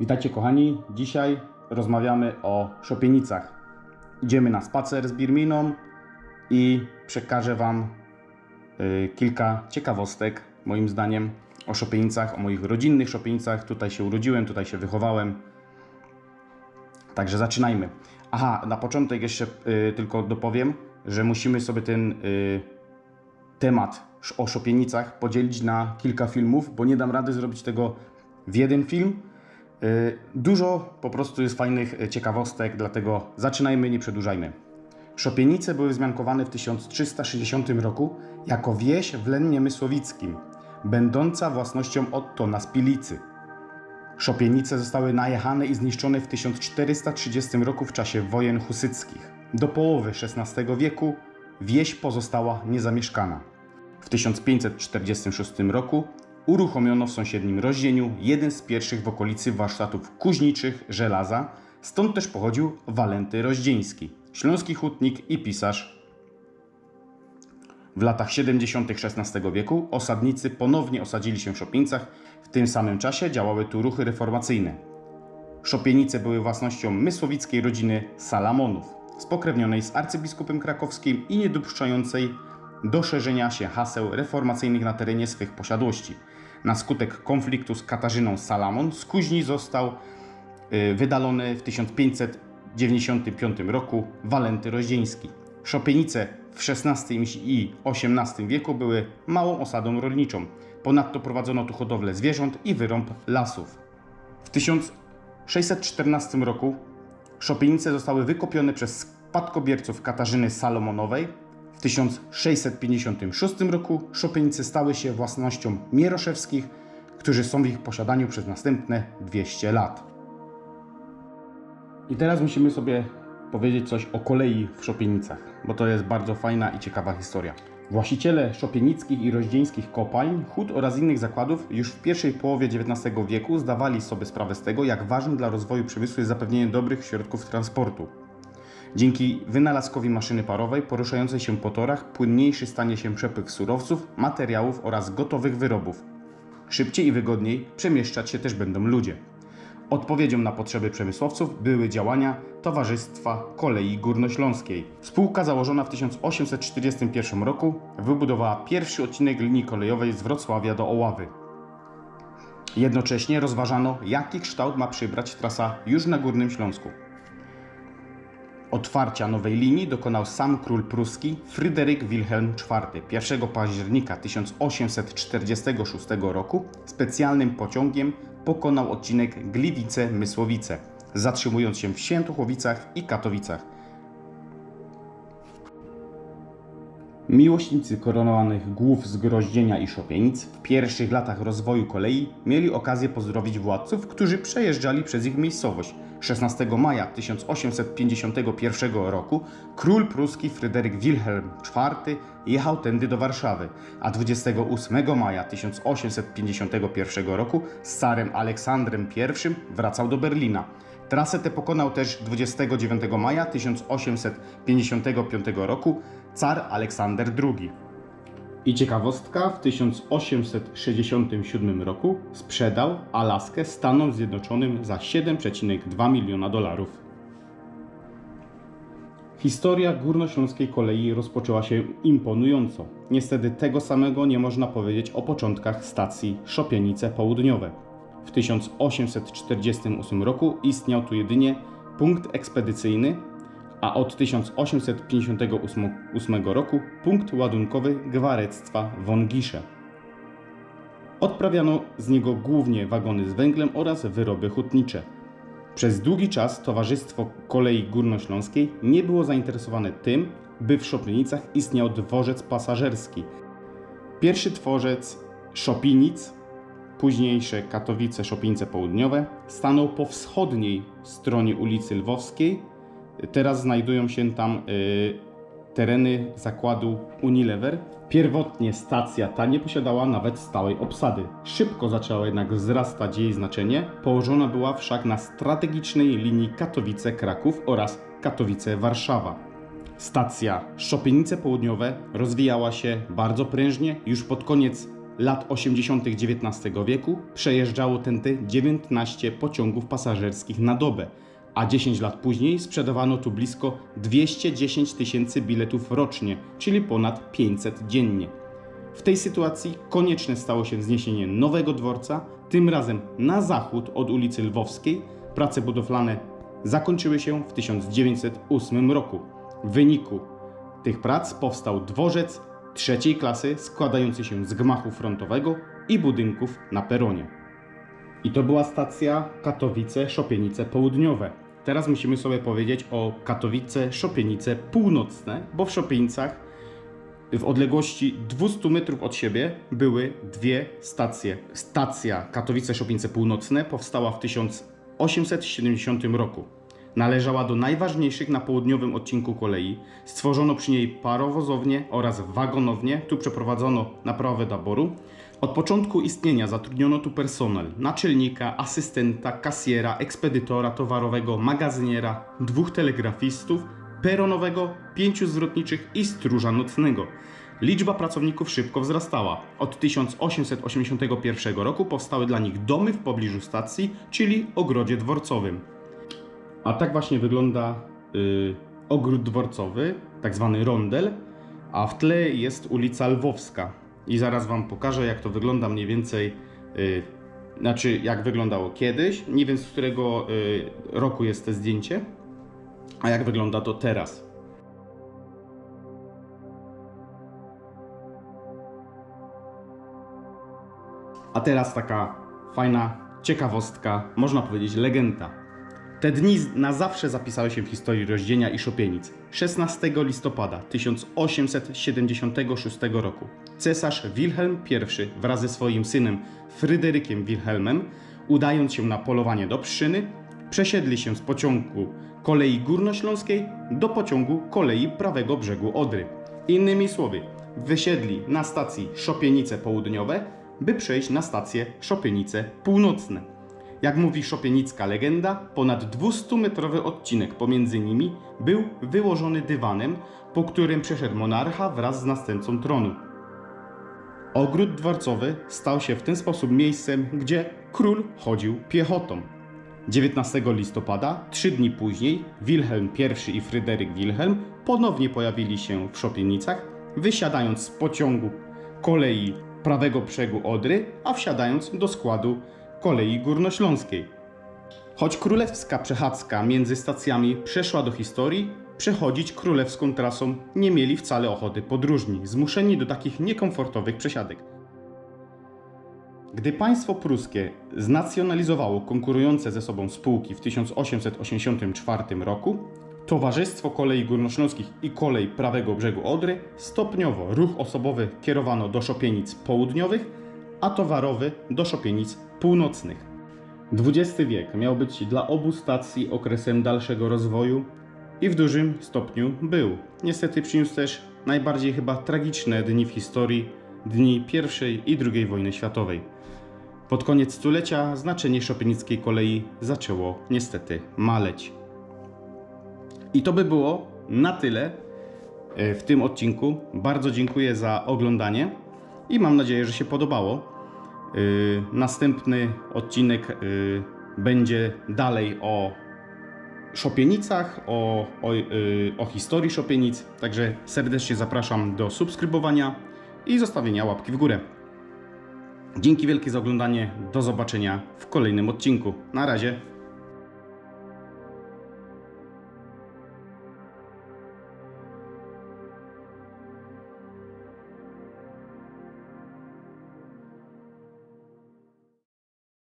Witajcie kochani, dzisiaj rozmawiamy o szopienicach. Idziemy na spacer z Birminą i przekażę Wam y, kilka ciekawostek, moim zdaniem, o szopienicach, o moich rodzinnych szopienicach. Tutaj się urodziłem, tutaj się wychowałem. Także zaczynajmy. Aha, na początek jeszcze y, tylko dopowiem, że musimy sobie ten y, temat o szopienicach podzielić na kilka filmów, bo nie dam rady zrobić tego w jeden film. Y, Dużo po prostu jest fajnych y, ciekawostek, dlatego zaczynajmy, nie przedłużajmy. Szopienice były wzmiankowane w 1360 roku jako wieś w Lennie Mysłowickim, będąca własnością Ottona z Pilicy. Szopienice zostały najechane i zniszczone w 1430 roku w czasie wojen husyckich. Do połowy XVI wieku wieś pozostała niezamieszkana. W 1546 roku uruchomiono w sąsiednim Rozdzieniu jeden z pierwszych w okolicy warsztatów kuźniczych żelaza, stąd też pochodził Walenty Rozdzieński, śląski hutnik i pisarz. W latach 70. XVI wieku osadnicy ponownie osadzili się w Szopienicach, w tym samym czasie działały tu ruchy reformacyjne. Szopienice były własnością mysłowickiej rodziny Salamonów, spokrewnionej z arcybiskupem krakowskim i niedopuszczającej do szerzenia się haseł reformacyjnych na terenie swych posiadłości. Na skutek konfliktu z Katarzyną Salamon z kuźni został y, wydalony w 1595 roku Walenty Rozdzieński. Szopienice w XVI i XVIII wieku były małą osadą rolniczą. Ponadto prowadzono tu hodowlę zwierząt i wyrąb lasów. W 1614 roku szopienice zostały wykopione przez spadkobierców Katarzyny Salomonowej. W 1656 roku szopienice stały się własnością Mieroszewskich, którzy są w ich posiadaniu przez następne 200 lat. I teraz musimy sobie powiedzieć coś o kolei w Szopienicach, bo to jest bardzo fajna i ciekawa historia. Właściciele szopienickich i rozdzieńskich kopalń, hut oraz innych zakładów już w pierwszej połowie XIX wieku zdawali sobie sprawę z tego, jak ważne dla rozwoju przemysłu jest zapewnienie dobrych środków transportu. Dzięki wynalazkowi maszyny parowej poruszającej się po torach płynniejszy stanie się przepływ surowców, materiałów oraz gotowych wyrobów. Szybciej i wygodniej przemieszczać się też będą ludzie. Odpowiedzią na potrzeby przemysłowców były działania Towarzystwa Kolei Górnośląskiej. Spółka założona w 1841 roku wybudowała pierwszy odcinek linii kolejowej z Wrocławia do Oławy. Jednocześnie rozważano, jaki kształt ma przybrać trasa już na Górnym Śląsku. Otwarcia nowej linii dokonał sam król pruski Fryderyk Wilhelm IV 1 października 1846 roku specjalnym pociągiem pokonał odcinek Gliwice-Mysłowice, zatrzymując się w Świętochłowicach i Katowicach. Miłośnicy koronowanych głów z Groździenia i Szopienic w pierwszych latach rozwoju kolei mieli okazję pozdrowić władców, którzy przejeżdżali przez ich miejscowość. 16 maja 1851 roku król pruski Fryderyk Wilhelm IV jechał tędy do Warszawy, a 28 maja 1851 roku z carem Aleksandrem I wracał do Berlina. Trasę tę pokonał też 29 maja 1855 roku car Aleksander II. I ciekawostka, w 1867 roku sprzedał Alaskę Stanom Zjednoczonym za 7,2 miliona dolarów. Historia górnośląskiej kolei rozpoczęła się imponująco. Niestety tego samego nie można powiedzieć o początkach stacji Szopienice Południowe. W 1848 roku istniał tu jedynie punkt ekspedycyjny, a od 1858 roku punkt ładunkowy gwarectwa Wągisze. Odprawiano z niego głównie wagony z węglem oraz wyroby hutnicze. Przez długi czas Towarzystwo Kolei Górnośląskiej nie było zainteresowane tym, by w Szopienicach istniał dworzec pasażerski. Pierwszy dworzec Szopinic, późniejsze Katowice Szopińce Południowe, stanął po wschodniej stronie ulicy Lwowskiej. Teraz znajdują się tam y, tereny zakładu Unilever. Pierwotnie stacja ta nie posiadała nawet stałej obsady. Szybko zaczęła jednak wzrastać jej znaczenie. Położona była wszak na strategicznej linii Katowice-Kraków oraz Katowice-Warszawa. Stacja Szopienice Południowe rozwijała się bardzo prężnie. Już pod koniec lat 80. XIX wieku przejeżdżało tędy 19 pociągów pasażerskich na dobę, a 10 lat później sprzedawano tu blisko 210 tysięcy biletów rocznie, czyli ponad 500 dziennie. W tej sytuacji konieczne stało się wzniesienie nowego dworca, tym razem na zachód od ulicy Lwowskiej. Prace budowlane zakończyły się w 1908 roku. W wyniku tych prac powstał dworzec trzeciej klasy składający się z gmachu frontowego i budynków na peronie. I to była stacja Katowice-Szopienice Południowe. Teraz musimy sobie powiedzieć o Katowice-Szopienice Północne, bo w Szopienicach w odległości 200 metrów od siebie były dwie stacje. Stacja Katowice-Szopienice Północne powstała w 1870 roku. Należała do najważniejszych na południowym odcinku kolei. Stworzono przy niej parowozownię oraz wagonownię. Tu przeprowadzono naprawę taboru. Od początku istnienia zatrudniono tu personel: naczelnika, asystenta, kasjera, ekspedytora towarowego, magazyniera, dwóch telegrafistów, peronowego, pięciu zwrotniczych i stróża nocnego. Liczba pracowników szybko wzrastała. Od 1881 roku powstały dla nich domy w pobliżu stacji, czyli ogrodzie dworcowym. A tak właśnie wygląda y, ogród dworcowy, tak zwany rondel, a w tle jest ulica Lwowska. I zaraz Wam pokażę, jak to wygląda mniej więcej, y, znaczy jak wyglądało kiedyś. Nie wiem z którego y, roku jest to zdjęcie, a jak wygląda to teraz. A teraz taka fajna ciekawostka, można powiedzieć legenda. Te dni na zawsze zapisały się w historii Rozdzienia i Szopienic. 16 listopada 1876 roku cesarz Wilhelm I wraz ze swoim synem Fryderykiem Wilhelmem, udając się na polowanie do Pszczyny, przesiedli się z pociągu kolei górnośląskiej do pociągu kolei prawego brzegu Odry. Innymi słowy, wysiedli na stacji Szopienice Południowe, by przejść na stację Szopienice Północne. Jak mówi szopienicka legenda, ponad 200-metrowy odcinek pomiędzy nimi był wyłożony dywanem, po którym przeszedł monarcha wraz z następcą tronu. Ogród dworcowy stał się w ten sposób miejscem, gdzie król chodził piechotą. 19 listopada, trzy dni później, Wilhelm I i Fryderyk Wilhelm ponownie pojawili się w Szopienicach, wysiadając z pociągu kolei prawego brzegu Odry, a wsiadając do składu kolei górnośląskiej. Choć królewska przechadzka między stacjami przeszła do historii, przechodzić królewską trasą nie mieli wcale ochoty podróżni, zmuszeni do takich niekomfortowych przesiadek. Gdy państwo pruskie znacjonalizowało konkurujące ze sobą spółki w 1884 roku, Towarzystwo Kolei Górnośląskich i Kolej Prawego Brzegu Odry stopniowo ruch osobowy kierowano do Szopienic Południowych, a towarowy do Szopienic Północnych. XX wiek miał być dla obu stacji okresem dalszego rozwoju i w dużym stopniu był. Niestety przyniósł też najbardziej chyba tragiczne dni w historii, dni I i II wojny światowej. Pod koniec stulecia znaczenie szopienickiej kolei zaczęło niestety maleć. I to by było na tyle e, w tym odcinku. Bardzo dziękuję za oglądanie i mam nadzieję, że się podobało. Yy, Następny odcinek yy, będzie dalej o Szopienicach, o, o, yy, o historii Szopienic. Także serdecznie zapraszam do subskrybowania i zostawienia łapki w górę. Dzięki wielkie za oglądanie. Do zobaczenia w kolejnym odcinku. Na razie.